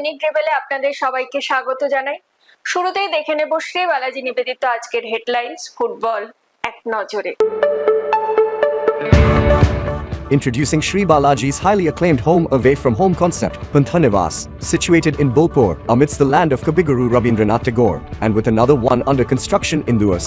দৈনিক ড্রেবেলে আপনাদের সবাইকে স্বাগত জানাই শুরুতেই দেখে নেব শ্রী বালাজি নিবেদিত আজকের হেডলাইন্স ফুটবল এক নজরে Introducing Sri Balaji's highly acclaimed home away from home concept, Panthanivas, situated in Bolpur, amidst the land of Kabiguru Rabindranath Tagore, and with another one under construction in Duas.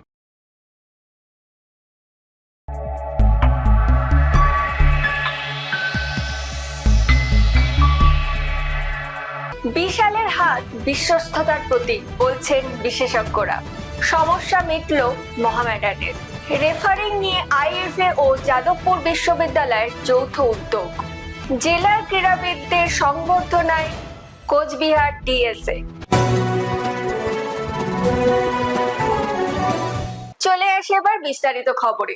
বিশালের হাত বিশ্বস্ততার প্রতীক বলছেন বিশেষজ্ঞরা। সমস্যা মিটল মহামেডানের। Refereeing নিয়ে আইএফএ ও যাদবপুর বিশ্ববিদ্যালয়ের যৌথ উদ্যোগ। জেলার ক্রীড়াবিদদের সংবর্ধনায় কোচবিহার ডিএসএ। চলে আসি এবার বিস্তারিত খবরে।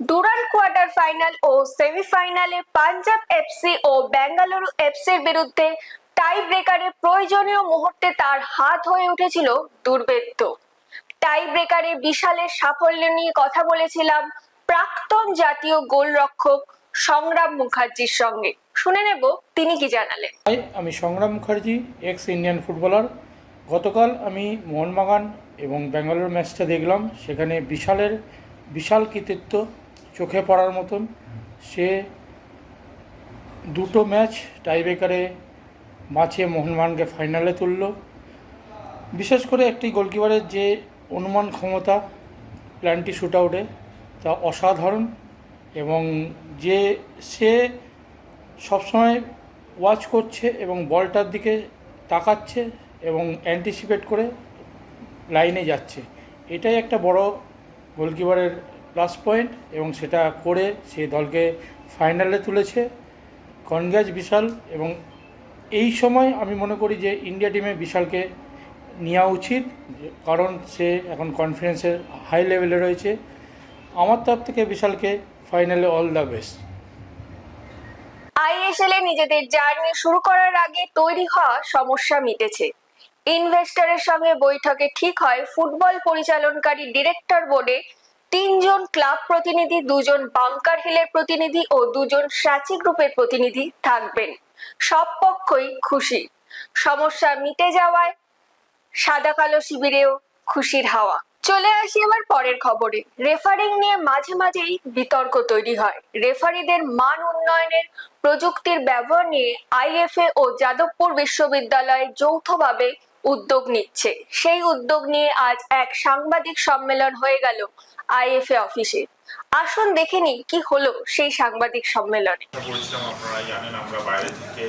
ডুরান্ড কোয়ার্টার ফাইনাল ও সেমিফাইনালে পাঞ্জাব এফসি ও বেঙ্গালুরু এফসির বিরুদ্ধে টাই ব্রেকারে প্রয়োজনীয় মুহূর্তে তার হাত হয়ে উঠেছিল দুর্বেদ্য টাই ব্রেকারে বিশালের সাফল্য নিয়ে কথা বলেছিলাম প্রাক্তন জাতীয় গোলরক্ষক সংগ্রাম মুখার্জির সঙ্গে। শুনে নেব তিনি কি জানালেন। আমি সংগ্রাম মুখার্জি, এক্স ইন্ডিয়ান ফুটবলার। গতকাল আমি মোহনবাগান এবং ব্যাঙ্গালোর ম্যাচটা দেখলাম। সেখানে বিশালের বিশাল কৃতিত্ব চোখে পড়ার মতন। সে দুটো ম্যাচ টাইব্রেকারে বাঁচিয়ে মোহনবাগানকে ফাইনালে তুলল। বিশেষ করে একটি গোলকিপারের যে অনুমান ক্ষমতা প্ল্যানটি শ্যুট আউটে তা অসাধারণ এবং যে সে সবসময় ওয়াচ করছে এবং বলটার দিকে তাকাচ্ছে এবং অ্যান্টিসিপেট করে লাইনে যাচ্ছে। এটাই একটা বড় গোলকিপারের প্লাস পয়েন্ট এবং সেটা করে সে দলকে ফাইনালে তুলেছে। কনগ্রাজ বিশাল এবং এই সময় আমি মনে করি যে ইন্ডিয়া টিমে বিশালকে নেওয়া উচিত, কারণ সে এখন কনফিডেন্সের হাই লেভেলে রয়েছে। আমার তরফ থেকে বিশালকে ফাইনালে অল দ্য বেস্ট আইএসএল এ নিজেদের জার্নি শুরু করার আগে তৈরি হওয়া সমস্যা মিটেছে। ইনভেস্টরের সঙ্গে বৈঠকে ঠিক হয় ফুটবল পরিচালনকারী ডিরেক্টর বোর্ডে তিনজন ক্লাব প্রতিনিধি, দুজন বাংকার হিলের প্রতিনিধি ও দুজন সাচি গ্রুপের প্রতিনিধি থাকবেন। সব পক্ষই খুশি। সমস্যা মিটে যাওয়ায় সাদা কালো শিবিরেও খুশির হাওয়া। চলে আসি আমার পরের খবরে। রেফারিং নিয়ে মাঝে মাঝেই বিতর্ক তৈরি হয়। রেফারিদের মান উন্নয়নের প্রযুক্তির ব্যবহার নিয়ে আইএফএ ও যাদবপুর বিশ্ববিদ্যালয়ে যৌথভাবে উদ্যোগ নিচ্ছে। সেই উদ্যোগ নিয়ে আজ এক সাংবাদিক সম্মেলন হয়ে গেল আইএফএ অফিসে। আসুন দেখে নিই কি হলো সেই সাংবাদিক সম্মেলনে। আপনারা জানেন আমরা বাইরে থেকে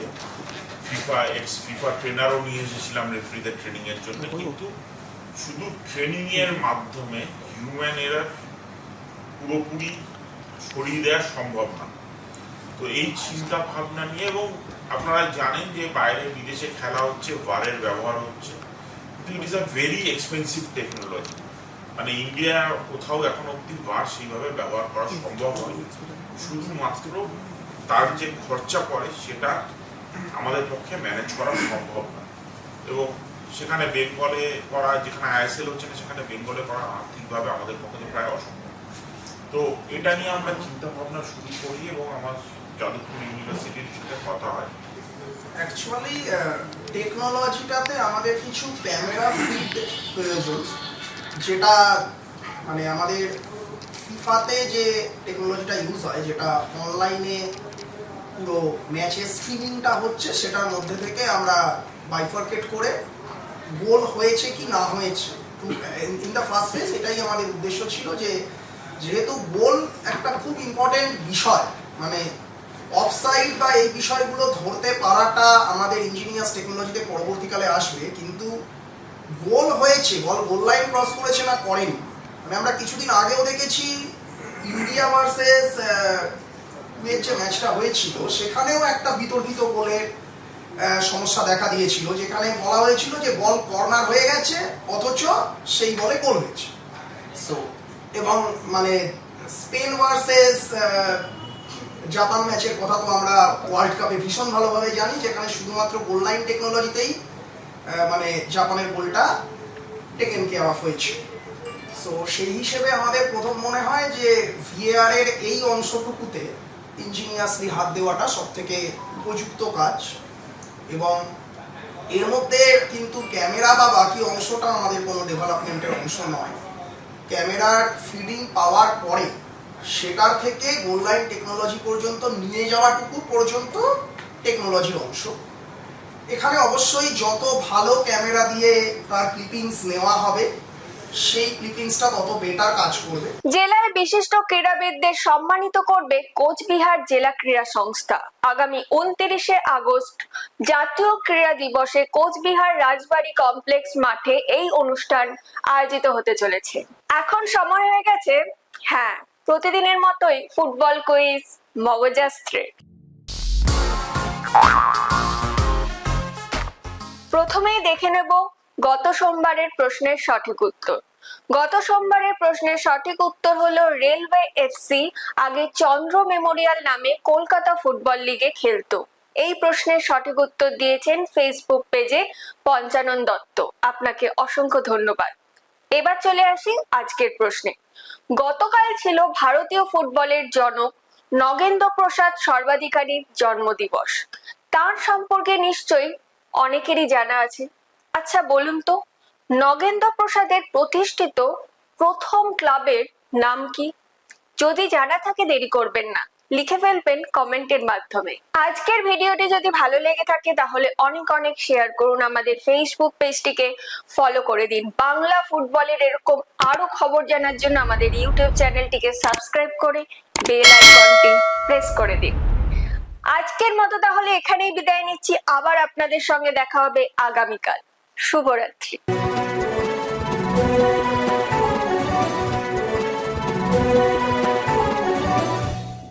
ফিফা এক্স ফিফা ট্রেনারও নিয়ে এসেছিলাম রেফারিদের ট্রেনিং এর জন্য। কিন্তু শুধু ট্রেনিং এর মাধ্যমে হিউম্যান এরার পুরোপুরি সরিয়ে দেওয়া সম্ভব না। তো এই চিন্তা ভাবনা নিয়ে এবং আপনারা জানেন যে বাইরে বিদেশে খেলা হচ্ছে ভারের ব্যবহার হচ্ছে। It is a very expensive technology মানে ইন্ডিয়া কোথাও এখন অব্দি বার সেইভাবে ব্যবহার করা সম্ভব হয়নি। শুধুমাত্র তার যে খরচা পড়ে, সেটা আমাদের পক্ষে ম্যানেজ করা সম্ভব না। এবং সেখানে বেঙ্গলে করা, যেখানে আইএসএল হচ্ছে না, সেখানে বেঙ্গলে করা আর্থিকভাবে আমাদের পক্ষে প্রায় অসম্ভব। তো এটা নিয়ে আমরা চিন্তা ভাবনা শুরু করি এবং আমার যাদবপুর ইউনিভার্সিটির সাথে কথা হয়। অ্যাকচুয়ালি টেকনোলজিটাতে আমাদের কিছু ক্যামেরা ফিড প্রয়োজন, যেটা মানে আমাদের ফিফাতে যে টেকনোলজিটা ইউজ হয়, যেটা অনলাইনে পুরো ম্যাচের স্ট্রিমিংটা হচ্ছে, সেটার মধ্যে থেকে আমরা বাইফার্কেট করে গোল হয়েছে কি না হয়েছে। ইন দ্য ফার্স্ট ফেজ এটাই আমাদের উদ্দেশ্য ছিল যে, যেহেতু গোল একটা খুব ইম্পর্টেন্ট বিষয় মানে অফসাইড বা এই বিষয়গুলো ধরতে পারাটা আমাদের ইঞ্জিনিয়ার্স টেকনোলজিতে পরবর্তীকালে আসবে কিন্তু গোল হয়েছে বল গোল লাইন ক্রস করেছে না করেনি। মানে আমরা কিছুদিন আগেও দেখেছি ইন্ডিয়া ভার্সেস এর যে ম্যাচটা হয়েছিল সেখানেও একটা বিতর্কিত গোলের সমস্যা দেখা দিয়েছিল যেখানে বলা হয়েছিল যে বল কর্নার হয়ে গেছে অথচ সেই বলে গোল হয়েছে। সো এবং মানে স্পেন ভার্সেস জাপান ম্যাচের কথা তো আমরা ওয়ার্ল্ড কাপে ভীষণ ভালোভাবে জানি, যেখানে শুধুমাত্র গোল লাইন টেকনোলজিতেই মানে জাপানের গোলটা টেকেন কেয়ার অফ হয়েছে। সো সেই হিসেবে আমাদের প্রথম মনে হয় যে ভিএআর এর এই অংশটুকুতে ইঞ্জিনিয়াসলি হাত দেওয়াটা সব থেকে উপযুক্ত কাজ। এবং এর মধ্যে কিন্তু ক্যামেরা বা বাকি অংশটা আমাদের কোনো ডেভেলপমেন্টের অংশ নয়। ক্যামেরার ফিডিং পাওয়ার পরে সেটার থেকে গোল লাইন টেকনোলজি পর্যন্ত নিয়ে যাওয়াটুকু পর্যন্ত টেকনোলজির অংশ। এখানে অবশ্যই যত ভালো ক্যামেরা দিয়ে তার ক্লিপিংস নেওয়া হবে, সেই ক্লিপিংসটা তত বেটার কাজ করবে। জেলায় বিশিষ্ট ক্রীড়াবিদদের সম্মানিত করবে কোচবিহার জেলা ক্রীড়া সংস্থা। আগামী উনত্রিশে আগস্ট জাতীয় ক্রীড়া দিবসে কোচবিহার রাজবাড়ী কমপ্লেক্স মাঠে এই অনুষ্ঠান আয়োজিত হতে চলেছে। এখন সময় হয়ে গেছে হ্যাঁ প্রতিদিনের মতোই ফুটবল কুইজ, মগজাস্ত্রে। প্রথমেই দেখে নেব গত সোমবারের প্রশ্নের সঠিক উত্তর। গত সোমবারের প্রশ্নের সঠিক উত্তর হলো রেলওয়ে এফসি, আগে চন্দ্র মেমোরিয়াল নামে কলকাতা ফুটবল লিগে খেলতো। এই প্রশ্নের সঠিক উত্তর দিয়েছেন ফেসবুক পেজে পঞ্চানন দত্ত। আপনাকে অসংখ্য ধন্যবাদ। এবার চলে আসি আজকের প্রশ্নে। গতকাল ছিল ভারতীয় ফুটবলের জনক নগেন্দ্র প্রসাদ সর্বাধিকারীর জন্মদিবস। তার সম্পর্কে নিশ্চয়ই অনেকেরই জানা আছে। আচ্ছা বলুন তো, নগেন্দ্র প্রসাদের প্রতিষ্ঠিত প্রথম ক্লাবের নাম কি? যদি জানা থাকে, দেরি করবেন না। লিখে ফেলবেন কমেন্টের মাধ্যমে। আজকের ভিডিওটি যদি ভালো লেগে থাকে, তাহলে অনেক অনেক শেয়ার করুন আমাদের ফেসবুক পেজটিকে ফলো করে দিন। বাংলা ফুটবলের এরকম আরও খবর জানার জন্য আমাদের ইউটিউব চ্যানেলটিকে সাবস্ক্রাইব করে বেল আইকনটি প্রেস করে দিন। আজকের মতো তাহলে এখানেই বিদায় নিচ্ছি। আবার আপনাদের সঙ্গে দেখা হবে আগামীকাল। শুভরাত্রি।